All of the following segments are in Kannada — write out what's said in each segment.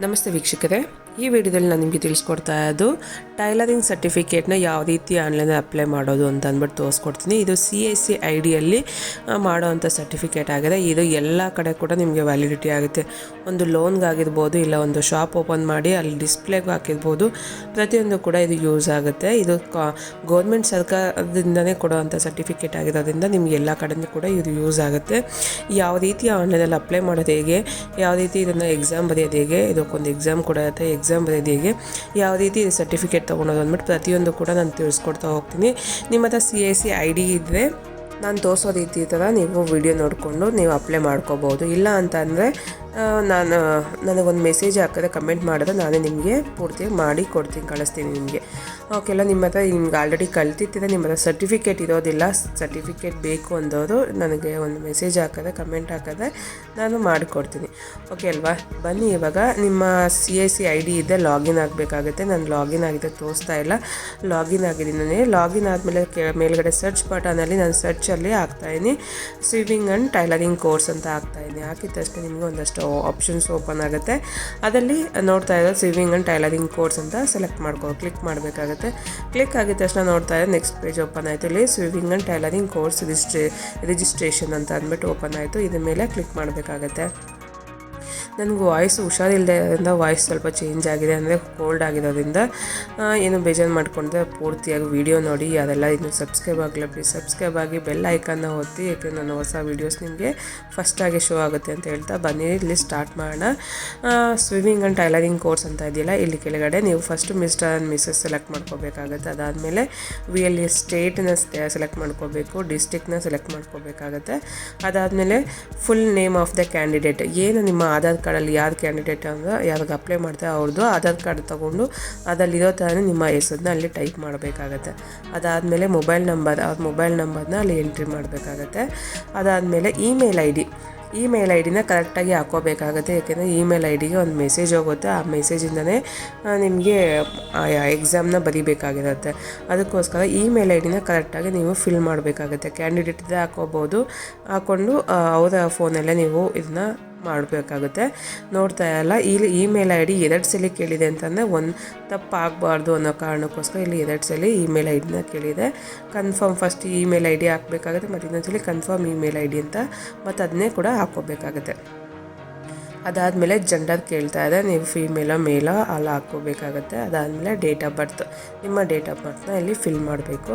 ನಮಸ್ತೆ ವೀಕ್ಷಕರೇ. ಈ ವಿಡಿಯೋದಲ್ಲಿ ನಾನು ನಿಮಗೆ ತಿಳಿಸ್ಕೊಡ್ತಾ ಇರೋದು, ಟೈಲರಿಂಗ್ ಸರ್ಟಿಫಿಕೇಟ್ನ ಯಾವ ರೀತಿ ಆನ್ಲೈನಲ್ಲಿ ಅಪ್ಲೈ ಮಾಡೋದು ಅಂತ ಅಂದ್ಬಿಟ್ಟು ತೋರಿಸ್ಕೊಡ್ತೀನಿ. ಇದು ಸಿ ಎಸ್ ಸಿ ಐ ಡಿಯಲ್ಲಿ ಮಾಡೋವಂಥ ಸರ್ಟಿಫಿಕೇಟ್ ಆಗಿದೆ. ಇದು ಎಲ್ಲ ಕಡೆ ಕೂಡ ನಿಮಗೆ ವ್ಯಾಲಿಡಿಟಿ ಆಗುತ್ತೆ. ಒಂದು ಲೋನ್ಗಾಗಿರ್ಬೋದು, ಇಲ್ಲ ಒಂದು ಶಾಪ್ ಓಪನ್ ಮಾಡಿ ಅಲ್ಲಿ ಡಿಸ್ಪ್ಲೇಗೂ ಹಾಕಿರ್ಬೋದು, ಪ್ರತಿಯೊಂದು ಕೂಡ ಇದು ಯೂಸ್ ಆಗುತ್ತೆ. ಇದು ಕಾ, ಗೌರ್ಮೆಂಟ್ ಸರ್ಕಾರದಿಂದನೇ ಕೊಡೋವಂಥ ಸರ್ಟಿಫಿಕೇಟ್ ಆಗಿರೋದ್ರಿಂದ ನಿಮ್ಗೆ ಎಲ್ಲ ಕಡೆಯೂ ಕೂಡ ಇದು ಯೂಸ್ ಆಗುತ್ತೆ. ಯಾವ ರೀತಿ ಆನ್ಲೈನಲ್ಲಿ ಅಪ್ಲೈ ಮಾಡೋದು ಹೇಗೆ, ಯಾವ ರೀತಿ ಇದನ್ನು ಎಕ್ಸಾಮ್ ಬರೆಯೋದು ಹೇಗೆ, ಇದಕ್ಕೊಂದು ಎಕ್ಸಾಮ್ ಕೂಡ ಇರುತ್ತೆ ಎಕ್ಸಾಮ್ ಬರೆಯೋದು ಹೇಗೆ, ಯಾವ ರೀತಿ ಸರ್ಟಿಫಿಕೇಟ್ ತೊಗೊಳೋದು ಅಂದ್ಬಿಟ್ಟು ಪ್ರತಿಯೊಂದು ಕೂಡ ನಾನು ತಿಳಿಸ್ಕೊಡ್ತಾ ಹೋಗ್ತೀನಿ. ನಿಮ್ಮ ಹತ್ರ C A C I D ಇದ್ದರೆ ನಾನು ತೋರಿಸೋ ರೀತಿ ಥರ ನೀವು ವಿಡಿಯೋ ನೋಡಿಕೊಂಡು ನೀವು ಅಪ್ಲೈ ಮಾಡ್ಕೋಬೋದು. ಇಲ್ಲ ಅಂತ ಅಂದರೆ ನಾನು, ನನಗೊಂದು ಮೆಸೇಜ್ ಹಾಕಿದ್ರೆ ಕಮೆಂಟ್ ಮಾಡಿದ್ರೆ ನಾನೇ ನಿಮಗೆ ಪೂರ್ತಿಯಾಗಿ ಮಾಡಿ ಕೊಡ್ತೀನಿ, ಕಳಿಸ್ತೀನಿ ನಿಮಗೆ. ಓಕೆಲ್ಲ ನಿಮ್ಮ ಹತ್ರ ನಿಮ್ಗೆ ಆಲ್ರೆಡಿ ಕಲ್ತಿತ್ತಿದೆ ನಿಮ್ಮ ಹತ್ರ ಸರ್ಟಿಫಿಕೇಟ್ ಇರೋದಿಲ್ಲ ಸರ್ಟಿಫಿಕೇಟ್ ಬೇಕು ಅಂದವರು ನನಗೆ ಒಂದು ಮೆಸೇಜ್ ಹಾಕಿದ್ರೆ ಕಮೆಂಟ್ ಹಾಕಿದ್ರೆ ನಾನು ಮಾಡಿಕೊಡ್ತೀನಿ ಓಕೆ ಅಲ್ವಾ? ಬನ್ನಿ ಇವಾಗ, ನಿಮ್ಮ C S C I D ಇದೆ ಲಾಗಿನ್ ಆಗಬೇಕಾಗುತ್ತೆ. ನಾನು ಲಾಗಿನ್ ಆಗಿದೆ ತೋರಿಸ್ತಾ ಇಲ್ಲ. ಲಾಗಿನ್ ಆಗಿದ್ದೀನಿ. ಲಾಗಿನ್ ಆದಮೇಲೆ ಕೆ, ಮೇಲ್ಗಡೆ ಸರ್ಚ್ ಬಟನಲ್ಲಿ ನಾನು ಸರ್ಚಲ್ಲಿ ಹಾಕ್ತಾಯಿದ್ದೀನಿ ಸ್ವಿಮ್ಮಿಂಗ್ ಆ್ಯಂಡ್ ಟೈಲರಿಂಗ್ ಕೋರ್ಸ್ ಅಂತ ಹಾಕ್ತಾಯಿದ್ದೀನಿ ಹಾಕಿದ ತಕ್ಷಣ ನಿಮಗೆ ಒಂದಷ್ಟು ಆಪ್ಷನ್ಸ್ ಓಪನ್ ಆಗುತ್ತೆ. ಅದರಲ್ಲಿ ನೋಡ್ತಾ ಇರೋದು ಸ್ವಿಮಿಂಗ್ ಆ್ಯಂಡ್ ಟೈಲರಿಂಗ್ ಕೋರ್ಸ್ ಅಂತ ಸೆಲೆಕ್ಟ್ ಮಾಡ್ಕೋ ಕ್ಲಿಕ್ ಮಾಡಬೇಕಾಗುತ್ತೆ. ಕ್ಲಿಕ್ ಆಗಿದ ತಕ್ಷಣ ನೋಡ್ತಾ ಇರೋದು ನೆಕ್ಸ್ಟ್ ಪೇಜ್ ಓಪನ್ ಆಯಿತು. ಇಲ್ಲಿ swimming and tailoring course ರಿಜಿಸ್ಟ್ರೇ registration ಅಂತ ಅಂದ್ಬಿಟ್ಟು ಓಪನ್ ಆಯಿತು. ಇದ್ರ ಮೇಲೆ ಕ್ಲಿಕ್ ಮಾಡಬೇಕಾಗತ್ತೆ. ನನಗೆ ವಾಯ್ಸ್ ಹುಷಾರಿಲ್ಲದೆ ವಾಯ್ಸ್ ಸ್ವಲ್ಪ ಚೇಂಜ್ ಆಗಿದೆ ಅಂದರೆ ಕೋಲ್ಡ್ ಆಗಿರೋದ್ರಿಂದ ಏನು ಬೇಜಾರು ಮಾಡ್ಕೊಂಡ್ರೆ ಪೂರ್ತಿಯಾಗಿ ವಿಡಿಯೋ ನೋಡಿ, ಅದೆಲ್ಲ ಇನ್ನು ಸಬ್ಸ್ಕ್ರೈಬ್ ಆಗಲ್ಲ ಪ್ಲೀಸ್ ಸಬ್ಸ್ಕ್ರೈಬ್ ಆಗಿ ಬೆಲ್ ಐಕನ್ನ ಒತ್ತಿ ಯಾಕೆ ನನ್ನ ಹೊಸ ವೀಡಿಯೋಸ್ ನಿಮಗೆ ಫಸ್ಟಾಗಿ ಶೋ ಆಗುತ್ತೆ ಅಂತ ಹೇಳ್ತಾ ಬನ್ನಿ. ಇಲ್ಲಿ ಸ್ಟಾರ್ಟ್ ಮಾಡೋಣ. ಸ್ವಿಮ್ಮಿಂಗ್ ಆ್ಯಂಡ್ ಟೈಲರಿಂಗ್ ಕೋರ್ಸ್ ಅಂತ ಇದೆಯಲ್ಲ, ಇಲ್ಲಿ ಕೆಳಗಡೆ ನೀವು first mister and missus select ಮಾಡ್ಕೋಬೇಕಾಗುತ್ತೆ. ಅದಾದಮೇಲೆ ವಿ ಅಲ್ಲಿ ಸ್ಟೇಟ್ನ ಸೆಲೆಕ್ಟ್ ಮಾಡ್ಕೋಬೇಕು ಡಿಸ್ಟಿಕ್ನ ಸೆಲೆಕ್ಟ್ ಮಾಡ್ಕೋಬೇಕಾಗತ್ತೆ. ಅದಾದಮೇಲೆ full name of the candidate ಏನು ನಿಮ್ಮ ಆಧಾರ್ ಕಾರ್ಡಲ್ಲಿ ಯಾರು ಕ್ಯಾಂಡಿಡೇಟ್ ಅಂದ್ರೆ ಯಾರಿಗೆ ಅಪ್ಲೈ ಮಾಡ್ತಾರೆ ಅವ್ರದ್ದು ಆಧಾರ್ ಕಾರ್ಡ್ ತೊಗೊಂಡು ಅದರಲ್ಲಿರೋ ಥರನೇ ನಿಮ್ಮ ಹೆಸರನ್ನ ಅಲ್ಲಿ ಟೈಪ್ ಮಾಡಬೇಕಾಗತ್ತೆ. ಅದಾದಮೇಲೆ ಮೊಬೈಲ್ ನಂಬರ್ ಅವ್ರ ಮೊಬೈಲ್ ನಂಬರ್ನ ಅಲ್ಲಿ ಎಂಟ್ರಿ ಮಾಡಬೇಕಾಗತ್ತೆ. ಅದಾದಮೇಲೆ email I D email I ಡಿನ ಕರೆಕ್ಟಾಗಿ ಹಾಕೋಬೇಕಾಗುತ್ತೆ, ಯಾಕೆಂದರೆ ಇಮೇಲ್ ಐ ಡಿಗೆ ಒಂದು ಮೆಸೇಜ್ ಹೋಗುತ್ತೆ. ಆ ಮೆಸೇಜಿಂದನೇ ನಿಮಗೆ ಎಕ್ಸಾಮ್ನ ಬರೀಬೇಕಾಗಿರುತ್ತೆ. ಅದಕ್ಕೋಸ್ಕರ ಇಮೇಲ್ ಐ ಡಿನ ಕರೆಕ್ಟಾಗಿ ನೀವು ಫಿಲ್ ಮಾಡಬೇಕಾಗುತ್ತೆ. ಕ್ಯಾಂಡಿಡೇಟ್ದೇ ಹಾಕೋಬೋದು. ಹಾಕ್ಕೊಂಡು ಅವರ ಫೋನಲ್ಲೇ ನೀವು ಇದನ್ನ ಮಾಡಬೇಕಾಗುತ್ತೆ. ನೋಡ್ತಾ ಇಲ್ಲ ಇಲ್ಲಿ ಇಮೇಲ್ ಐ ಡಿ ಎರಡು ಸಲ ಕೇಳಿದೆ ಅಂತಂದರೆ ಒಂದು ತಪ್ಪು ಆಗಬಾರ್ದು ಅನ್ನೋ ಕಾರಣಕ್ಕೋಸ್ಕರ ಇಲ್ಲಿ ಎರಡು ಸಲ ಇಮೇಲ್ ಐ ಡಿನ ಕೇಳಿದೆ. Confirm first email I D ಹಾಕಬೇಕಾಗುತ್ತೆ ಮತ್ತು ಇನ್ನೊಂದ್ಸಲಿ ಕನ್ಫರ್ಮ್ ಇಮೇಲ್ ಐ ಡಿ ಅಂತ, ಮತ್ತು ಅದನ್ನೇ ಕೂಡ ಹಾಕ್ಕೋಬೇಕಾಗುತ್ತೆ. ಅದಾದಮೇಲೆ ಜೆಂಡರ್ ಕೇಳ್ತಾ ಇದೆ. ನೀವು ಫೀಮೇಲೋ ಮೇಲೋ ಅಲ್ಲಿ ಹಾಕ್ಕೋಬೇಕಾಗತ್ತೆ. ಅದಾದಮೇಲೆ ಡೇಟ್ ಆಫ್ ಬರ್ತ್ ನಿಮ್ಮ ಡೇಟ್ ಆಫ್ ಬರ್ತ್ನ ಇಲ್ಲಿ ಫಿಲ್ ಮಾಡಬೇಕು.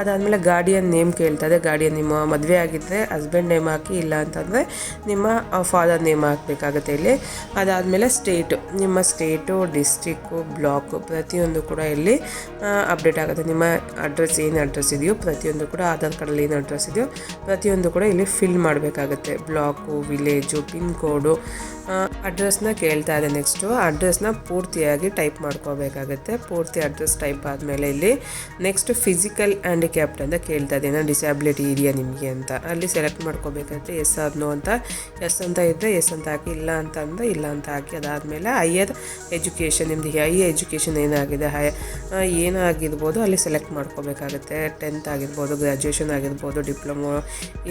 ಅದಾದಮೇಲೆ ಗಾಡಿಯನ್ ನೇಮ್ ಕೇಳ್ತಾ ಇದೆ. ಗಾರ್ಡಿಯನ್ ನಿಮ್ಮ ಮದುವೆ ಆಗಿದ್ದರೆ ಹಸ್ಬೆಂಡ್ ನೇಮ್ ಹಾಕಿ, ಇಲ್ಲ ಅಂತಂದರೆ ನಿಮ್ಮ ಫಾದರ್ ನೇಮ್ ಹಾಕಬೇಕಾಗತ್ತೆ ಇಲ್ಲಿ. ಅದಾದಮೇಲೆ ಸ್ಟೇಟು ನಿಮ್ಮ ಸ್ಟೇಟು ಡಿಸ್ಟಿಕ್ಕು ಬ್ಲಾಕು ಪ್ರತಿಯೊಂದು ಕೂಡ ಇಲ್ಲಿ ಅಪ್ಡೇಟ್ ಆಗುತ್ತೆ. ನಿಮ್ಮ ಅಡ್ರೆಸ್ ಏನು ಅಡ್ರೆಸ್ ಇದೆಯೋ ಪ್ರತಿಯೊಂದು ಕೂಡ ಆಧಾರ್ ಕಾರ್ಡಲ್ಲಿ ಏನು ಅಡ್ರೆಸ್ ಇದೆಯೋ ಪ್ರತಿಯೊಂದು ಕೂಡ ಇಲ್ಲಿ ಫಿಲ್ ಮಾಡಬೇಕಾಗುತ್ತೆ. ಬ್ಲಾಕು ವಿಲೇಜು ಪಿನ್ ಕೋಡು ಅಡ್ರೆಸ್ನ ಕೇಳ್ತಾ ಇದೆ ನೆಕ್ಸ್ಟು. ಅಡ್ರೆಸ್ನ ಪೂರ್ತಿಯಾಗಿ ಟೈಪ್ ಮಾಡ್ಕೋಬೇಕಾಗುತ್ತೆ. ಪೂರ್ತಿ ಅಡ್ರೆಸ್ ಟೈಪ್ ಆದಮೇಲೆ ಇಲ್ಲಿ ನೆಕ್ಸ್ಟ್ ಫಿಸಿಕಲ್ ಹ್ಯಾಂಡಿಕ್ಯಾಪ್ಟ್ ಅಂತ ಕೇಳ್ತಾ ಇದ್ದೀನಿ ಡಿಸ್ಯಾಬಿಲಿಟಿ ಇದೆಯಾ ನಿಮಗೆ ಅಂತ. ಅಲ್ಲಿ ಸೆಲೆಕ್ಟ್ ಮಾಡ್ಕೋಬೇಕಾಗುತ್ತೆ. ಎಸ್ ಆದ್ನೋ ಅಂತ. ಎಸ್ ಅಂತ ಇದ್ದರೆ ಎಸ್ ಅಂತ ಹಾಕಿ, ಇಲ್ಲ ಅಂತ ಅಂದರೆ ಇಲ್ಲ ಅಂತ ಹಾಕಿ, ಅದಾದಮೇಲೆ ಹೈಯರ್ ಎಜುಕೇಷನ್. ನಿಮ್ಮದು ಹೈ ಎಜುಕೇಷನ್ ಏನಾಗಿದೆ? ಹೈ ಏನಾಗಿರ್ಬೋದು ಅಲ್ಲಿ ಸೆಲೆಕ್ಟ್ ಮಾಡ್ಕೋಬೇಕಾಗುತ್ತೆ. ಟೆಂತ್ ಆಗಿರ್ಬೋದು, ಗ್ರ್ಯಾಜುಯೇಷನ್ ಆಗಿರ್ಬೋದು, ಡಿಪ್ಲೊಮೊ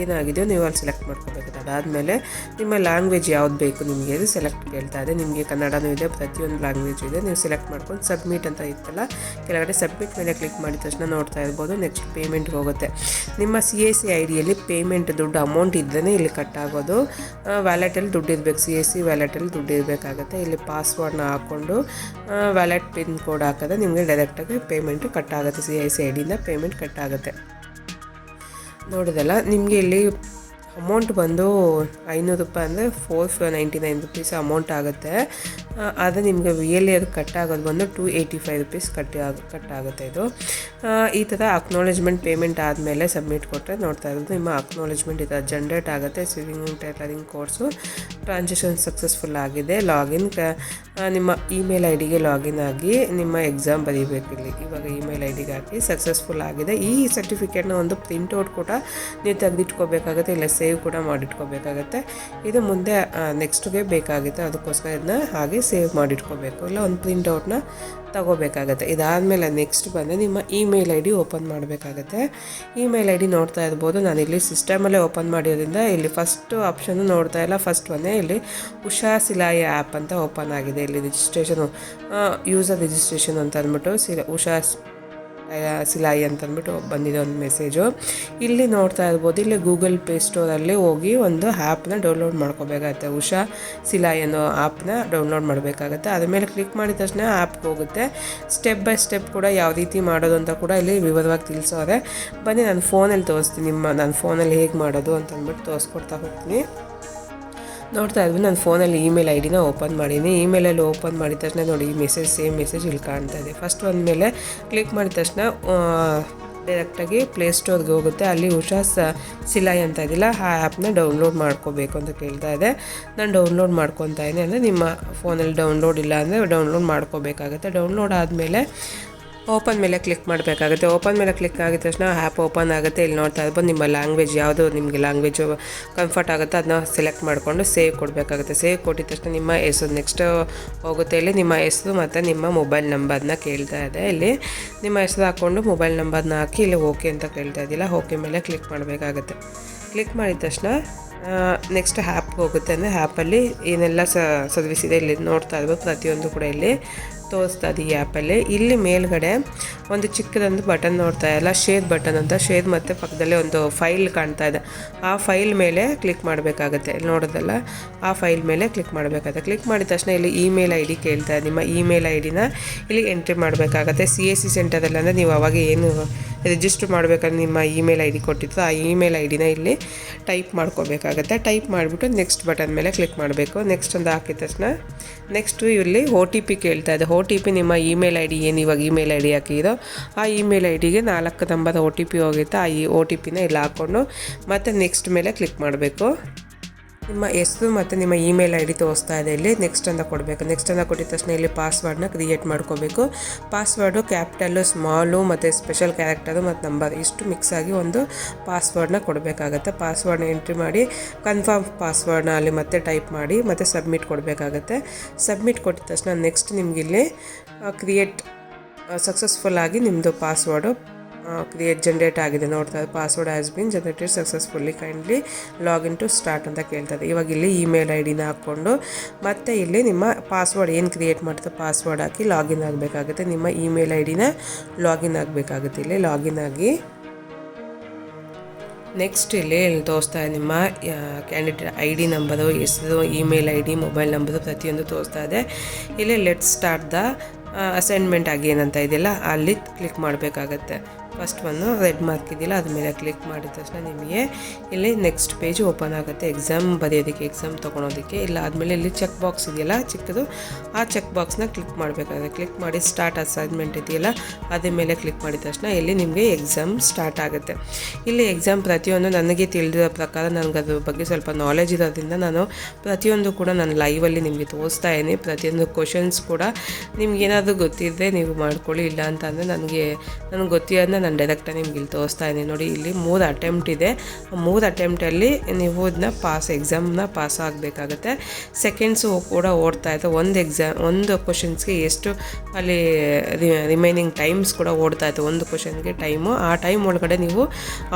ಏನಾಗಿದೆಯೋ ನೀವು ಅಲ್ಲಿ ಸೆಲೆಕ್ಟ್ ಮಾಡ್ಕೋಬೇಕಾಗುತ್ತೆ. ಅದಾದಮೇಲೆ ನಿಮ್ಮ ಲ್ಯಾಂಗ್ವೇಜ್ ಯಾವ್ದು ಬೇಕು ನಿಮಗೆ? ಅದು ಸೆಲೆಕ್ಟ್ ಕೇಳ್ತಾ ಇದೆ. ನಿಮಗೆ ಕನ್ನಡನೂ ಇದೆ, ಪ್ರತಿಯೊಂದು ಲ್ಯಾಂಗ್ವೇಜ್ ಇದೆ. ನೀವು ಸೆಲೆಕ್ಟ್ ಮಾಡ್ಕೊಂಡು ಸಬ್ಮಿಟ್ ಅಂತ ಇತ್ತಲ್ಲ, ಕೆಳಗಡೆ ಸಬ್ಮಿಟ್ ಮೇಲೆ ಕ್ಲಿಕ್ ಮಾಡಿದ ತಕ್ಷಣ ನೋಡ್ತಾ ಇರ್ಬೋದು ನೆಕ್ಸ್ಟ್ ಪೇಮೆಂಟ್ ಹೋಗುತ್ತೆ. ನಿಮ್ಮ ಸಿ ಎ ಸಿ ಐ ಡಿಯಲ್ಲಿ ಪೇಮೆಂಟ್ ದುಡ್ಡು ಅಮೌಂಟ್ ಇದ್ದೇ ಇಲ್ಲಿ ಕಟ್ ಆಗೋದು. ವ್ಯಾಲೆಟಲ್ಲಿ ದುಡ್ಡು ಇರಬೇಕು ಸಿ ಎ ಸಿ ವ್ಯಾಲೆಟಲ್ಲಿ ದುಡ್ಡು ಇರಬೇಕಾಗುತ್ತೆ. ಇಲ್ಲಿ ಪಾಸ್ವರ್ಡ್ನ ಹಾಕ್ಕೊಂಡು ವ್ಯಾಲೆಟ್ ಪಿನ್ ಕೋಡ್ ಹಾಕಿದ್ರೆ ನಿಮಗೆ ಡೈರೆಕ್ಟಾಗಿ ಪೇಮೆಂಟ್ ಕಟ್ ಆಗುತ್ತೆ. C I C I payment cut ಆಗುತ್ತೆ. ನೋಡಿದಲ್ಲ ನಿಮಗೆ ಇಲ್ಲಿ ಅಮೌಂಟ್ ಬಂದು ಐನೂರು ರೂಪಾಯಿ ಅಂದರೆ four ninety nine rupees amount ಆಗುತ್ತೆ. ಆದರೆ ನಿಮಗೆ ರಿಯಲಿ ಅದು ಕಟ್ ಆಗೋದು ಬಂದು two eighty five rupees cut ಆಗ ಕಟ್ ಆಗುತ್ತೆ ಇದು. ಈ ಥರ ಅಕ್ನಾಲೇಜ್ಮೆಂಟ್ ಪೇಮೆಂಟ್ ಆದಮೇಲೆ ಸಬ್ಮಿಟ್ ಕೊಟ್ಟರೆ ನೋಡ್ತಾ ಇರೋದು. ನಿಮ್ಮ ಅಕ್ನಾಲೇಜ್ಮೆಂಟ್ ಇದು ಜನ್ರೇಟ್ ಆಗುತ್ತೆ. Swimming tailoring course transaction successful ಆಗಿದೆ. ಲಾಗಿನ್ ನಿಮ್ಮ ಇಮೇಲ್ ಐ ಡಿಗೆ ಲಾಗಿನ್ ಆಗಿ ನಿಮ್ಮ ಎಕ್ಸಾಮ್ ಬರೀಬೇಕು ಇಲ್ಲಿ. ಇವಾಗ ಇಮೇಲ್ ಐ ಡಿಗೆ ಹಾಕಿ ಸಕ್ಸಸ್ಫುಲ್ ಆಗಿದೆ. ಈ ಸರ್ಟಿಫಿಕೇಟ್ನ ಒಂದು ಪ್ರಿಂಟ್ಔಟ್ ಕೂಡ ನೀವು ತೆಗೆದಿಟ್ಕೋಬೇಕಾಗುತ್ತೆ, ಇಲ್ಲ ಸೇವ್ ಕೂಡ ಮಾಡಿಟ್ಕೋಬೇಕಾಗತ್ತೆ. ಇದು ಮುಂದೆ ನೆಕ್ಸ್ಟ್ಗೆ ಬೇಕಾಗುತ್ತೆ, ಅದಕ್ಕೋಸ್ಕರ ಇದನ್ನ ಹಾಗೆ ಸೇವ್ ಮಾಡಿಟ್ಕೋಬೇಕು. ಇಲ್ಲ, ಒಂದು ಪ್ರಿಂಟ್ಔಟ್ನ ತಗೋಬೇಕಾಗತ್ತೆ. ಇದಾದಮೇಲೆ ನೆಕ್ಸ್ಟ್ ಬಂದರೆ ನಿಮ್ಮ ಇಮೇಲ್ ಐ ಡಿ ಓಪನ್ ಮಾಡಬೇಕಾಗತ್ತೆ. ಇಮೇಲ್ ಐ ಡಿ ನೋಡ್ತಾ ಇರ್ಬೋದು. ನಾನು ಇಲ್ಲಿ ಸಿಸ್ಟಮಲ್ಲೇ ಓಪನ್ ಮಾಡಿರೋದ್ರಿಂದ ಇಲ್ಲಿ ಫಸ್ಟ್ ಆಪ್ಷನ್ ನೋಡ್ತಾ ಇಲ್ಲ. ಫಸ್ಟ್ ಒಂದೇ ಇಲ್ಲಿ ಉಷಾ ಸಿಲಾಯಿ ಆ್ಯಪ್ ಅಂತ ಓಪನ್ ಆಗಿದೆ. ಇಲ್ಲಿ ರಿಜಿಸ್ಟ್ರೇಷನು ಯೂಸರ್ ರಿಜಿಸ್ಟ್ರೇಷನ್ ಅಂತ ಅಂದ್ಬಿಟ್ಟು ಸಿಲ ಉಷಾ ಸಿಲಾಯಿ ಅಂತಂದ್ಬಿಟ್ಟು ಬಂದಿದೆ ಒಂದು ಮೆಸೇಜು. ಇಲ್ಲಿ ನೋಡ್ತಾ ಇರ್ಬೋದು, ಇಲ್ಲಿ ಗೂಗಲ್ ಪ್ಲೇ ಸ್ಟೋರಲ್ಲಿ ಹೋಗಿ ಒಂದು ಆ್ಯಪ್ನ ಡೌನ್ಲೋಡ್ ಮಾಡ್ಕೋಬೇಕಾಗತ್ತೆ. ಉಷಾ ಸಿಲಾಯಿ ಅನ್ನೋ ಆ್ಯಪ್ನ ಡೌನ್ಲೋಡ್ ಮಾಡಬೇಕಾಗತ್ತೆ. ಅದ ಮೇಲೆ ಕ್ಲಿಕ್ ಮಾಡಿದ ತಕ್ಷಣ ಆ್ಯಪ್ಗೆ ಹೋಗುತ್ತೆ. ಸ್ಟೆಪ್ ಬೈ ಸ್ಟೆಪ್ ಕೂಡ ಯಾವ ರೀತಿ ಮಾಡೋದು ಅಂತ ಕೂಡ ಇಲ್ಲಿ ವಿವರವಾಗಿ ತಿಳಿಸೋರೆ. ಬನ್ನಿ, ನಾನು ಫೋನಲ್ಲಿ ತೋರಿಸ್ತೀನಿ ನಿಮ್ಮ, ನಾನು ಫೋನಲ್ಲಿ ಹೇಗೆ ಮಾಡೋದು ಅಂತಂದ್ಬಿಟ್ಟು ತೋರಿಸ್ಕೊಡ್ತಾ ಹೋಗ್ತೀನಿ. ನೋಡ್ತಾ ಇದ್ವಿ. ನಾನು ಫೋನಲ್ಲಿ ಇಮೇಲ್ ಐ ಡಿನ ಓಪನ್ ಮಾಡೀನಿ. ಇಮೇಲಲ್ಲಿ ಓಪನ್ ಮಾಡಿದ ತಕ್ಷಣ ನೋಡಿ, ಈ ಮೆಸೇಜ್, ಸೇಮ್ ಮೆಸೇಜ್ ಇಲ್ಲಿ ಕಾಣ್ತಾ ಇದೆ. ಫಸ್ಟ್ ಒಂದು ಮೇಲೆ ಕ್ಲಿಕ್ ಮಾಡಿದ ತಕ್ಷಣ ಡೈರೆಕ್ಟಾಗಿ ಪ್ಲೇಸ್ಟೋರ್ಗೆ ಹೋಗುತ್ತೆ. ಅಲ್ಲಿ ಉಷಾ ಸಿಲಾಯಿ ಅಂತ ಇದಿಲ್ಲ ಆ ಆ್ಯಪ್ನ ಡೌನ್ಲೋಡ್ ಮಾಡ್ಕೋಬೇಕು ಅಂತ ಕೇಳ್ತಾ ಇದೆ. ನಾನು ಡೌನ್ಲೋಡ್ ಮಾಡ್ಕೊತಾ ಇದ್ದೀನಿ ಅಂದರೆ ನಿಮ್ಮ ಫೋನಲ್ಲಿ ಡೌನ್ಲೋಡ್ ಇಲ್ಲ ಅಂದರೆ ಡೌನ್ಲೋಡ್ ಮಾಡ್ಕೋಬೇಕಾಗುತ್ತೆ. ಡೌನ್ಲೋಡ್ ಆದಮೇಲೆ ಓಪನ್ ಮೇಲೆ ಕ್ಲಿಕ್ ಮಾಡಬೇಕಾಗುತ್ತೆ. ಓಪನ್ ಮೇಲೆ ಕ್ಲಿಕ್ ಆಗಿದ ತಕ್ಷಣ ಆ್ಯಪ್ ಓಪನ್ ಆಗುತ್ತೆ. ಇಲ್ಲಿ ನೋಡ್ತಾ ಇರ್ಬೋದು ನಿಮ್ಮ ಲ್ಯಾಂಗ್ವೇಜ್ ಯಾವುದು, ನಿಮಗೆ ಲ್ಯಾಂಗ್ವೇಜ್ ಕಂಫರ್ಟ್ ಆಗುತ್ತೆ ಅದನ್ನ ಸೆಲೆಕ್ಟ್ ಮಾಡಿಕೊಂಡು ಸೇವ್ ಕೊಡಬೇಕಾಗುತ್ತೆ. ಸೇವ್ ಕೊಟ್ಟಿದ ತಕ್ಷಣ ನಿಮ್ಮ ಹೆಸರು ನೆಕ್ಸ್ಟ್ ಹೋಗುತ್ತೆ. ಇಲ್ಲಿ ನಿಮ್ಮ ಹೆಸರು ಮತ್ತು ನಿಮ್ಮ ಮೊಬೈಲ್ ನಂಬರ್ನ ಕೇಳ್ತಾ ಇದೆ. ಇಲ್ಲಿ ನಿಮ್ಮ ಹೆಸರು ಹಾಕ್ಕೊಂಡು ಮೊಬೈಲ್ ನಂಬರ್ನ ಹಾಕಿ ಇಲ್ಲಿ ಓಕೆ ಅಂತ ಕೇಳ್ತಾ ಇದ್ದಿಲ್ಲ ಓಕೆ ಮೇಲೆ ಕ್ಲಿಕ್ ಮಾಡಬೇಕಾಗುತ್ತೆ. ಕ್ಲಿಕ್ ಮಾಡಿದ ತಕ್ಷಣ ನೆಕ್ಸ್ಟ್ ಆ್ಯಪ್ಗೆ ಹೋಗುತ್ತೆ ಅಂದರೆ ಆ್ಯಪಲ್ಲಿ ಏನೆಲ್ಲ ಸರ್ವಿಸ್ ಇದೆ ಇಲ್ಲಿ ನೋಡ್ತಾ ಇರ್ಬೋದು. ಪ್ರತಿಯೊಂದು ಕೂಡ ಇಲ್ಲಿ ತೋರಿಸ್ತಾ ಇದೆ ಈ ಆ್ಯಪಲ್ಲಿ. ಇಲ್ಲಿ ಮೇಲ್ಗಡೆ ಒಂದು ಚಿಕ್ಕದೊಂದು ಬಟನ್ ನೋಡ್ತಾ ಇಲ್ಲ ಶೇರ್ ಬಟನ್ ಅಂತ. ಶೇರ್ ಮತ್ತು ಪಕ್ಕದಲ್ಲೇ ಒಂದು ಫೈಲ್ ಕಾಣ್ತಾ ಇದೆ. ಆ ಫೈಲ್ ಮೇಲೆ ಕ್ಲಿಕ್ ಮಾಡಬೇಕಾಗತ್ತೆ. ಇಲ್ಲಿ ನೋಡೋದಲ್ಲ, ಆ ಫೈಲ್ ಮೇಲೆ ಕ್ಲಿಕ್ ಮಾಡಬೇಕಾಗುತ್ತೆ. ಕ್ಲಿಕ್ ಮಾಡಿದ ತಕ್ಷಣ ಇಲ್ಲಿ ಇಮೇಲ್ ಐ ಡಿ ಕೇಳ್ತಾ ಇದೆ. ನಿಮ್ಮ ಇಮೇಲ್ ಐ ಡಿನ ಇಲ್ಲಿ ಎಂಟ್ರಿ ಮಾಡಬೇಕಾಗತ್ತೆ. ಸಿ ಎಸ್ ಸಿ ಸೆಂಟರಲ್ಲಿ ಅಂದರೆ ನೀವು ಅವಾಗ ಏನು ರಿಜಿಸ್ಟರ್ ಮಾಡಬೇಕಾದ್ರೆ ನಿಮ್ಮ ಇಮೇಲ್ ಐ ಡಿ ಕೊಟ್ಟಿತ್ತು ಆ ಇಮೇಲ್ ಐ ಡಿನ ಇಲ್ಲಿ ಟೈಪ್ ಮಾಡ್ಕೋಬೇಕಾಗತ್ತೆ. ಟೈಪ್ ಮಾಡಿಬಿಟ್ಟು ನೆಕ್ಸ್ಟ್ ಬಟನ್ ಮೇಲೆ ಕ್ಲಿಕ್ ಮಾಡಬೇಕು. ನೆಕ್ಸ್ಟ್ ಒಂದು ಹಾಕಿದ ತಕ್ಷಣ ನೆಕ್ಸ್ಟು ಇಲ್ಲಿ ಓ ಟಿ ಪಿ ಕೇಳ್ತಾ ಇದೆ. ಓ ಟಿ ಪಿ ನಿಮ್ಮ ಇಮೇಲ್ ಐ ಡಿ ಏನು ಇವಾಗ ಇಮೇಲ್ ಐ ಡಿ ಹಾಕಿದೋ, ಆ ಇಮೇಲ್ ಐ ಡಿಗೆ ನಾಲ್ಕು ನಂಬರ್ ಓ ಟಿ ಪಿ ಹೋಗಿತ್ತು. ಆ ಈ ಓ ಟಿ ಪಿನ ಇಲ್ಲಿ ಹಾಕ್ಕೊಂಡು ಮತ್ತು ನೆಕ್ಸ್ಟ್ ಮೇಲೆ ಕ್ಲಿಕ್ ಮಾಡಬೇಕು. ನಿಮ್ಮ ಹೆಸರು ಮತ್ತು ನಿಮ್ಮ ಇಮೇಲ್ ಐ ಡಿ ತೋರಿಸ್ತಾ ಇದೆ ಇಲ್ಲಿ. ನೆಕ್ಸ್ಟ್ ಅಂತ ಕೊಡಬೇಕು. ನೆಕ್ಸ್ಟ್ ಅಂತ ಕೊಟ್ಟಿದ ತಕ್ಷಣ ಇಲ್ಲಿ ಪಾಸ್ವರ್ಡ್ನ ಕ್ರಿಯೇಟ್ ಮಾಡ್ಕೋಬೇಕು. ಪಾಸ್ವರ್ಡು ಕ್ಯಾಪಿಟಲ್ಲು ಸ್ಮಾಲು ಮತ್ತು ಸ್ಪೆಷಲ್ ಕ್ಯಾರೆಕ್ಟರು ಮತ್ತು ನಂಬರ್ ಇಷ್ಟು ಮಿಕ್ಸ್ ಆಗಿ ಒಂದು ಪಾಸ್ವರ್ಡ್ನ ಕೊಡಬೇಕಾಗತ್ತೆ. ಪಾಸ್ವರ್ಡ್ನ ಎಂಟ್ರಿ ಮಾಡಿ ಕನ್ಫರ್ಮ್ ಪಾಸ್ವರ್ಡ್ನ ಅಲ್ಲಿ ಮತ್ತೆ ಟೈಪ್ ಮಾಡಿ, ಮತ್ತು ಸಬ್ಮಿಟ್ ಕೊಡಬೇಕಾಗತ್ತೆ. ಸಬ್ಮಿಟ್ ಕೊಟ್ಟಿದ ತಕ್ಷಣ ನೆಕ್ಸ್ಟ್ ನಿಮಗಿಲ್ಲಿ ಕ್ರಿಯೇಟ್ ಸಕ್ಸಸ್ಫುಲ್ ಆಗಿ ನಿಮ್ಮದು ಪಾಸ್ವರ್ಡು ಕ್ರಿಯೇಟ್ ಜನರೇಟ್ ಆಗಿದೆ. ನೋಡ್ತಾ password as been generated successfully kindly login to start ಅಂತ ಕೇಳ್ತದೆ ಇವಾಗ ಇಲ್ಲಿ ಇಮೇಲ್ ಐ ಡಿನ ಹಾಕ್ಕೊಂಡು ಮತ್ತೆ ಇಲ್ಲಿ ನಿಮ್ಮ ಪಾಸ್ವರ್ಡ್ ಏನು ಕ್ರಿಯೇಟ್ ಮಾಡ್ತದೆ ಪಾಸ್ವರ್ಡ್ ಹಾಕಿ ಲಾಗಿನ್ ಆಗಬೇಕಾಗುತ್ತೆ. ನಿಮ್ಮ ಇಮೇಲ್ ಐ ಡಿನ ಲಾಗಿನ್ ಆಗಬೇಕಾಗುತ್ತೆ. ಇಲ್ಲಿ ಲಾಗಿನ್ ಆಗಿ ನೆಕ್ಸ್ಟ್ ಇಲ್ಲಿ ತೋರಿಸ್ತಾ ಇದೆ ನಿಮ್ಮ ಕ್ಯಾಂಡಿಡೇಟ್ ಐ ಡಿ ನಂಬರು ಹೆಸರು email I D mobile number ಪ್ರತಿಯೊಂದು ತೋರಿಸ್ತಾ ಇದೆ. ಇಲ್ಲಿ ಲೆಟ್ ಸ್ಟಾರ್ಟ್ ದ ಅಸೈನ್ಮೆಂಟ್ ಆಗಿ ಏನಂತ ಇದೆಯಲ್ಲ, ಅಲ್ಲಿ ಕ್ಲಿಕ್ ಮಾಡಬೇಕಾಗತ್ತೆ. ಫಸ್ಟ್ ಒಂದು ರೆಡ್ ಮಾರ್ಕ್ ಇದೆಯಲ್ಲ, ಅದ್ರ ಮೇಲೆ ಕ್ಲಿಕ್ ಮಾಡಿದ ತಕ್ಷಣ ನಿಮಗೆ ಇಲ್ಲಿ ನೆಕ್ಸ್ಟ್ ಪೇಜ್ ಓಪನ್ ಆಗುತ್ತೆ. ಎಕ್ಸಾಮ್ ಬರೆಯೋದಕ್ಕೆ ಎಕ್ಸಾಮ್ ತೊಗೊಳೋದಕ್ಕೆ. ಇಲ್ಲ, ಆದಮೇಲೆ ಇಲ್ಲಿ ಚೆಕ್ ಬಾಕ್ಸ್ ಇದೆಯಲ್ಲ, ಚಿಕ್ಕದು. ಆ ಚೆಕ್ ಬಾಕ್ಸ್ನ ಕ್ಲಿಕ್ ಮಾಡಬೇಕಾಗುತ್ತೆ. ಕ್ಲಿಕ್ ಮಾಡಿ ಸ್ಟಾರ್ಟ್ ಅಸೈನ್ಮೆಂಟ್ ಇದೆಯಲ್ಲ ಅದ್ರ ಮೇಲೆ ಕ್ಲಿಕ್ ಮಾಡಿದ ತಕ್ಷಣ ಇಲ್ಲಿ ನಿಮಗೆ ಎಕ್ಸಾಮ್ ಸ್ಟಾರ್ಟ್ ಆಗುತ್ತೆ. ಇಲ್ಲಿ ಎಕ್ಸಾಮ್ ಪ್ರತಿಯೊಂದು ನನಗೆ ತಿಳಿದಿರೋ ಪ್ರಕಾರ ನನಗೆ ಅದ್ರ ಬಗ್ಗೆ ಸ್ವಲ್ಪ ನಾಲೆಜ್ ಇರೋದ್ರಿಂದ ನಾನು ಪ್ರತಿಯೊಂದು ಕೂಡ ನಾನು ಲೈವಲ್ಲಿ ನಿಮಗೆ ತೋರಿಸ್ತಾ ಇದ್ದೀನಿ. ಪ್ರತಿಯೊಂದು ಕ್ವಶನ್ಸ್ ಕೂಡ ನಿಮ್ಗೆ ಏನಾದರೂ ಗೊತ್ತಿದ್ದರೆ ನೀವು ಮಾಡ್ಕೊಳ್ಳಿ, ಇಲ್ಲ ಅಂತಂದರೆ ನನಗೆ ನನಗೆ ಗೊತ್ತಿರೋದನ್ನ ನಾನು ಡೈರೆಕ್ಟಾಗಿ ನಿಮ್ಗೆ ಇಲ್ಲಿ ತೋರಿಸ್ತಾ ಇದ್ದೀನಿ. ನೋಡಿ, ಇಲ್ಲಿ ಮೂರು ಅಟೆಂಪ್ಟ್ ಇದೆ. ಮೂರು ಅಟೆಂಪ್ಟಲ್ಲಿ ನೀವು ಇದನ್ನ ಪಾಸ್ ಎಕ್ಸಾಮ್ನ ಪಾಸ್ ಆಗಬೇಕಾಗತ್ತೆ. ಸೆಕೆಂಡ್ಸು ಕೂಡ ಓಡ್ತಾ ಇದೆ. ಒಂದು ಎಕ್ಸಾಮ್ ಒಂದು ಕ್ವಶನ್ಸ್ಗೆ ಎಷ್ಟು ಅಲ್ಲಿ ರಿಮೈನಿಂಗ್ ಟೈಮ್ಸ್ ಕೂಡ ಓಡ್ತಾ ಇತ್ತು ಒಂದು ಕ್ವಶನ್ಗೆ ಟೈಮು ಆ ಟೈಮ್ ಒಳಗಡೆ ನೀವು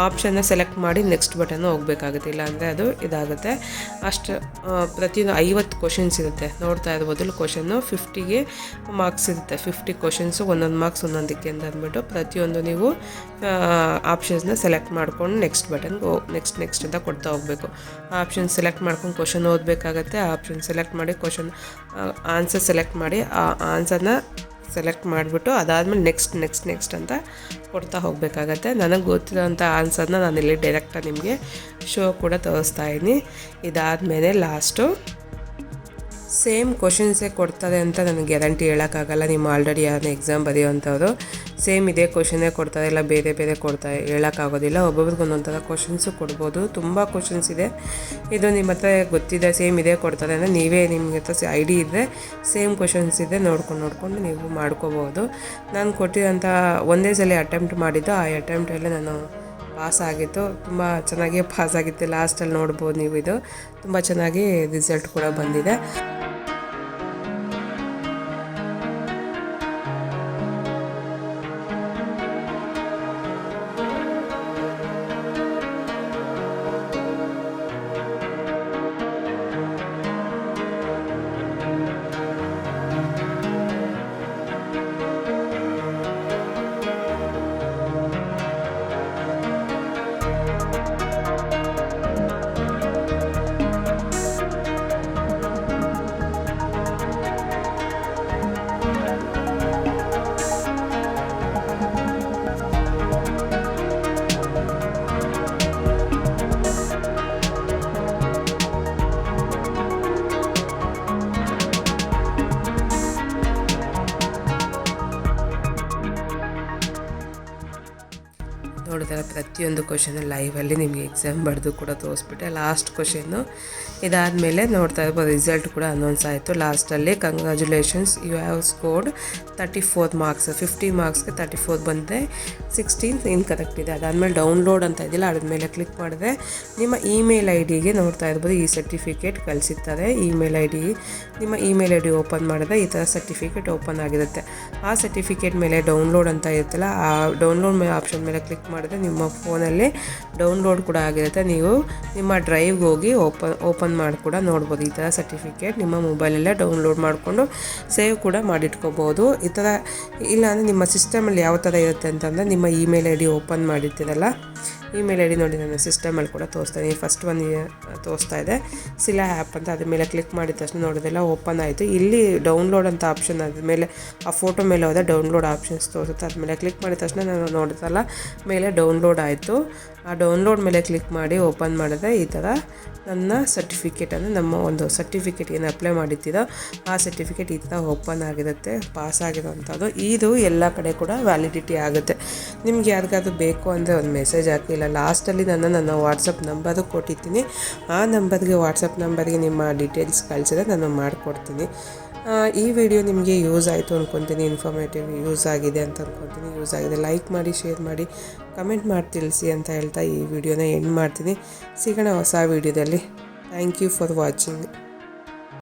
ಆಪ್ಷನ್ನ ಸೆಲೆಕ್ಟ್ ಮಾಡಿ ನೆಕ್ಸ್ಟ್ ಬಟನ್ ಹೋಗಬೇಕಾಗುತ್ತೆ. ಇಲ್ಲಾಂದರೆ ಅದು ಇದಾಗುತ್ತೆ. ಅಷ್ಟು ಪ್ರತಿಯೊಂದು ಐವತ್ತು ಕ್ವಶನ್ಸ್ ಇರುತ್ತೆ. ನೋಡ್ತಾ ಇರ್ಬೋದು ಕ್ವಶನ್ನು ಫಿಫ್ಟಿಗೆ ಮಾರ್ಕ್ಸ್ ಇರುತ್ತೆ. ಫಿಫ್ಟಿ ಕ್ವಶನ್ಸು ಒಂದೊಂದು ಮಾರ್ಕ್ಸ್ ಒಂದೊಂದಕ್ಕೆ ಅಂತ ಅಂದ್ಬಿಟ್ಟು ಪ್ರತಿಯೊಂದು ನೀವು ಆಪ್ಷನ್ಸ್ನ ಸೆಲೆಕ್ಟ್ ಮಾಡ್ಕೊಂಡು ನೆಕ್ಸ್ಟ್ ಬಟನ್ಗೆ ನೆಕ್ಸ್ಟ್ ನೆಕ್ಸ್ಟ್ ಅಂತ ಕೊಡ್ತಾ ಹೋಗಬೇಕು. ಆಪ್ಷನ್ ಸೆಲೆಕ್ಟ್ ಮಾಡ್ಕೊಂಡು ಕ್ವಶನ್ ಓದಬೇಕಾಗತ್ತೆ. ಆಪ್ಷನ್ ಸೆಲೆಕ್ಟ್ ಮಾಡಿ ಕ್ವಶನ್ ಆನ್ಸರ್ ಸೆಲೆಕ್ಟ್ ಮಾಡಿ ಆ ಆನ್ಸರ್ನ ಸೆಲೆಕ್ಟ್ ಮಾಡಿಬಿಟ್ಟು ಅದಾದಮೇಲೆ ನೆಕ್ಸ್ಟ್ ನೆಕ್ಸ್ಟ್ ನೆಕ್ಸ್ಟ್ ಅಂತ ಕೊಡ್ತಾ ಹೋಗಬೇಕಾಗತ್ತೆ. ನನಗೆ ಗೊತ್ತಿರೋಂಥ ಆನ್ಸರ್ನ ನಾನು ಇಲ್ಲಿ ಡೈರೆಕ್ಟಾಗಿ ನಿಮಗೆ ಶೋ ಕೂಡ ತೋರಿಸ್ತಾ ಇದ್ದೀನಿ ಇದಾದಮೇಲೆ ಲಾಸ್ಟು ಸೇಮ್ ಕ್ವಶನ್ಸೇ ಕೊಡ್ತಾರೆ ಅಂತ ನನಗೆ ಗ್ಯಾರಂಟಿ ಹೇಳೋಕ್ಕಾಗಲ್ಲ. ನಿಮ್ಮ ಆಲ್ರೆಡಿ ಯಾರನ್ನ ಎಕ್ಸಾಮ್ ಬರೆಯೋವಂಥವ್ರು. ಸೇಮ್ ಇದೇ ಕ್ವಶನ್ನೇ ಕೊಡ್ತಾರೆ ಇಲ್ಲ, ಬೇರೆ ಬೇರೆ ಕೊಡ್ತಾರೆ ಹೇಳೋಕ್ಕಾಗೋದಿಲ್ಲ. ಒಬ್ಬೊಬ್ರಿಗೆ ಒಂದೊಂದು ಥರ ಕ್ವಶನ್ಸು ಕೊಡ್ಬೋದು. ತುಂಬ ಕ್ವಶನ್ಸ್ ಇದೆ. ಇದು ನಿಮ್ಮ ಹತ್ರ ಗೊತ್ತಿದೆ, ಸೇಮ್ ಇದೇ ಕೊಡ್ತಾರೆ ಅಂದರೆ ನೀವೇ ನಿಮಗೆ ಹತ್ರ ಐ ಡಿ ಇದ್ದರೆ ಸೇಮ್ ಕ್ವಶನ್ಸ್ ಇದೆ, ನೋಡ್ಕೊಂಡು ನೋಡ್ಕೊಂಡು ನೀವು ಮಾಡ್ಕೋಬೋದು ನಾನು ಕೊಟ್ಟಿರೋಂಥ ಒಂದೇ ಸಲ ಅಟೆಂಪ್ಟ್ ಮಾಡಿದ್ದು, ಆ ಅಟೆಂಪ್ಟಲ್ಲೇ ನಾನು ಪಾಸ್ ಆಗಿತ್ತು ತುಂಬ ಚೆನ್ನಾಗಿ ಪಾಸ್ ಆಗಿತ್ತು. ಲಾಸ್ಟಲ್ಲಿ ನೋಡ್ಬೋದು ನೀವು ಇದು. ತುಂಬ ಚೆನ್ನಾಗಿ ರಿಸಲ್ಟ್ ಕೂಡ ಬಂದಿದೆ. ಪ್ರತಿಯೊಂದು ಕ್ವಶನ್ ಲೈವಲ್ಲಿ ನಿಮಗೆ ಎಕ್ಸಾಮ್ ಬರೆದು ಕೂಡ ತೋರಿಸ್ಬಿಟ್ಟೆ. ಲಾಸ್ಟ್ ಕ್ವಶನ್ನು ಇದಾದಮೇಲೆ ನೋಡ್ತಾ ಇರ್ಬೋದು ರಿಸಲ್ಟ್ ಕೂಡ ಅನೌನ್ಸ್ ಆಯಿತು. ಲಾಸ್ಟಲ್ಲಿ congratulations you have scored thirty four marks fifty ಮಾರ್ಕ್ಸ್ಗೆ thirty four ಬಂದರೆ ಸಿಕ್ಸ್ಟೀನ್ ಇನ್ ಕರೆಕ್ಟ್ ಇದೆ. ಅದಾದಮೇಲೆ ಡೌನ್ಲೋಡ್ ಅಂತ ಇದೆಯಲ್ಲ ಅದ್ರ ಮೇಲೆ ಕ್ಲಿಕ್ ಮಾಡಿದ್ರೆ ನಿಮ್ಮ ಇಮೇಲ್ ಐ ಡಿಗೆ ನೋಡ್ತಾ ಇರ್ಬೋದು, ಈ ಸರ್ಟಿಫಿಕೇಟ್ ಕಳಿಸಿರ್ತಾರೆ. ಇಮೇಲ್ ಐ ಡಿ ನಿಮ್ಮ ಇಮೇಲ್ ಐ ಡಿ ಓಪನ್ ಮಾಡಿದ್ರೆ ಈ ಥರ ಸರ್ಟಿಫಿಕೇಟ್ ಓಪನ್ ಆಗಿರುತ್ತೆ. ಆ ಸರ್ಟಿಫಿಕೇಟ್ ಮೇಲೆ ಡೌನ್ಲೋಡ್ ಅಂತ ಇರುತ್ತಲ್ಲ, ಆ ಡೌನ್ಲೋಡ್ ಮೇಲೆ ಆಪ್ಷನ್ ಮೇಲೆ ಕ್ಲಿಕ್ ಮಾಡಿದ್ರೆ ನಿಮ್ಮ ಫೋನಲ್ಲಿ ಡೌನ್ಲೋಡ್ ಕೂಡ ಆಗಿರುತ್ತೆ. ನೀವು ನಿಮ್ಮ ಡ್ರೈವ್ಗೆ ಹೋಗಿ ಓಪನ್ ಓಪನ್ ಮಾಡಿ ಕೂಡ ನೋಡ್ಬೋದು. ಈ ಥರ ಸರ್ಟಿಫಿಕೇಟ್ ನಿಮ್ಮ ಮೊಬೈಲಲ್ಲೇ ಡೌನ್ಲೋಡ್ ಮಾಡಿಕೊಂಡು ಸೇವ್ ಕೂಡ ಮಾಡಿಟ್ಕೋಬೋದು. ಈ ಥರ ಇಲ್ಲಾಂದರೆ ನಿಮ್ಮ ಸಿಸ್ಟಮಲ್ಲಿ ಯಾವ ಥರ ಇರುತ್ತೆ ಅಂತಂದರೆ ನಿಮ್ಮ ಇಮೇಲ್ ಐ ಡಿ ಓಪನ್ ಮಾಡಿರ್ತೀರಲ್ಲ ಇಮೇಲ್ ಐ ಡಿ ನೋಡಿ ನಾನು ಸಿಸ್ಟಮಲ್ಲಿ ಕೂಡ ತೋರಿಸ್ತಾ ಇದ್ದೀನಿ ಫಸ್ಟ್ ಒಂದು ತೋರಿಸ್ತಾ ಇದೆ. ಸಿಲಾ ಆ್ಯಪ್ ಅಂತ ಅದ್ರ ಮೇಲೆ ಕ್ಲಿಕ್ ಮಾಡಿದ ತಕ್ಷಣ ನೋಡೋದೆಲ್ಲ ಓಪನ್ ಆಯಿತು. ಇಲ್ಲಿ ಡೌನ್ಲೋಡ್ ಅಂತ ಆಪ್ಷನ್ ಅದ್ರ ಮೇಲೆ, ಆ ಫೋಟೋ ಮೇಲೆ ಹೋದ ಡೌನ್ಲೋಡ್ ಆಪ್ಷನ್ಸ್ ತೋರಿಸುತ್ತೆ. ಅದ್ರ ಮೇಲೆ ಕ್ಲಿಕ್ ಮಾಡಿದ ತಕ್ಷಣ ನಾನು ನೋಡಿದಲ್ಲ, ಮೇಲೆ ಡೌನ್ಲೋಡ್ ಆಯಿತು. ಆ ಡೌನ್ಲೋಡ್ ಮೇಲೆ ಕ್ಲಿಕ್ ಮಾಡಿ ಓಪನ್ ಮಾಡಿದ್ರೆ ಈ ಥರ ನನ್ನ ಸರ್ಟಿಫಿಕೇಟನ್ನು ನಮ್ಮ ಒಂದು ಸರ್ಟಿಫಿಕೇಟ್ ಏನು ಅಪ್ಲೈ ಮಾಡಿದ್ದೀರೋ, ಆ ಸರ್ಟಿಫಿಕೇಟ್ ಈ ಥರ ಓಪನ್ ಆಗಿರುತ್ತೆ ಪಾಸ್ ಆಗಿರೋವಂಥದ್ದು ಇದು ಎಲ್ಲ ಕಡೆ ಕೂಡ ವ್ಯಾಲಿಡಿಟಿ ಆಗುತ್ತೆ. ನಿಮ್ಗೆ ಯಾರಿಗಾದ್ರೂ ಬೇಕು ಅಂದರೆ ಒಂದು ಮೆಸೇಜ್ ಹಾಕಿ ಇಲ್ಲ ಲಾಸ್ಟಲ್ಲಿ ನನ್ನ ನನ್ನ ವಾಟ್ಸಪ್ ನಂಬರು ಕೊಟ್ಟಿದ್ದೀನಿ ಆ ನಂಬರ್ಗೆ ವಾಟ್ಸಪ್ ನಂಬರ್ಗೆ ನಿಮ್ಮ ಡೀಟೇಲ್ಸ್ ಕಳಿಸಿದ್ರೆ ನಾನು ಮಾಡಿಕೊಡ್ತೀನಿ. ಈ ವಿಡಿಯೋ ನಿಮಗೆ ಯೂಸ್ ಆಯಿತು ಅಂದ್ಕೊತೀನಿ ಇನ್ಫಾರ್ಮೇಟಿವ್ ಯೂಸ್ ಆಗಿದೆ ಅಂತ ಅಂದ್ಕೊತೀನಿ ಯೂಸ್ ಆಗಿದೆ. ಲೈಕ್ ಮಾಡಿ ಶೇರ್ ಮಾಡಿ ಕಮೆಂಟ್ ಮಾಡಿ ತಿಳಿಸಿ ಅಂತ ಹೇಳ್ತಾ ಈ ವಿಡಿಯೋನ ಎಂಡ್ ಮಾಡ್ತೀನಿ. ಸಿಗೋಣ ಹೊಸ ವಿಡಿಯೋದಲ್ಲಿ ಥ್ಯಾಂಕ್ ಯು ಫಾರ್ ವಾಚಿಂಗ್